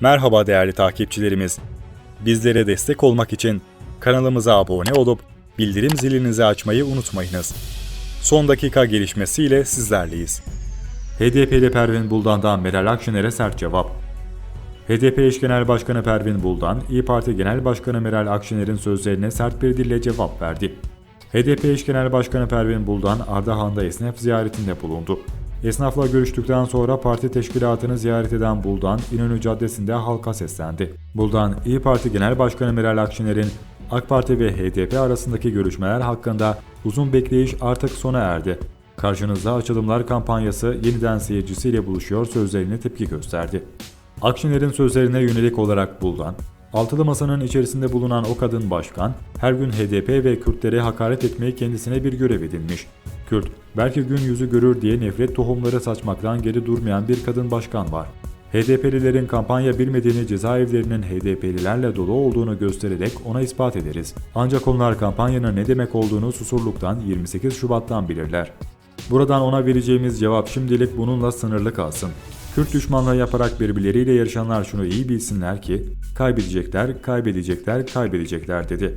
Merhaba değerli takipçilerimiz. Bizlere destek olmak için kanalımıza abone olup bildirim zilinizi açmayı unutmayınız. Son dakika gelişmesiyle sizlerleyiz. HDP'li Pervin Buldan'dan Meral Akşener'e sert cevap. HDP eş genel başkanı Pervin Buldan, İyi Parti Genel Başkanı Meral Akşener'in sözlerine sert bir dille cevap verdi. HDP eş genel başkanı Pervin Buldan, Ardahan'da esnaf ziyaretinde bulundu. Esnafla görüştükten sonra parti teşkilatını ziyaret eden Buldan, İnönü Caddesi'nde halka seslendi. Buldan, İyi Parti Genel Başkanı Meral Akşener'in AK Parti ve HDP arasındaki görüşmeler hakkında uzun bekleyiş artık sona erdi. Karşınızda açılımlar kampanyası yeniden seyircisiyle buluşuyor sözlerine tepki gösterdi. Akşener'in sözlerine yönelik olarak Buldan, Altılı Masa'nın içerisinde bulunan o kadın başkan, her gün HDP ve Kürtlere hakaret etmeyi kendisine bir görev edinmiş. Kürt, belki gün yüzü görür diye nefret tohumları saçmaktan geri durmayan bir kadın başkan var. HDP'lilerin kampanya bilmediğini cezaevlerinin HDP'lilerle dolu olduğunu göstererek ona ispat ederiz. Ancak onlar kampanyanın ne demek olduğunu Susurluk'tan 28 Şubat'tan bilirler. Buradan ona vereceğimiz cevap şimdilik bununla sınırlı kalsın. Kürt düşmanlığı yaparak birbirleriyle yarışanlar şunu iyi bilsinler ki kaybedecekler, kaybedecekler, kaybedecekler dedi.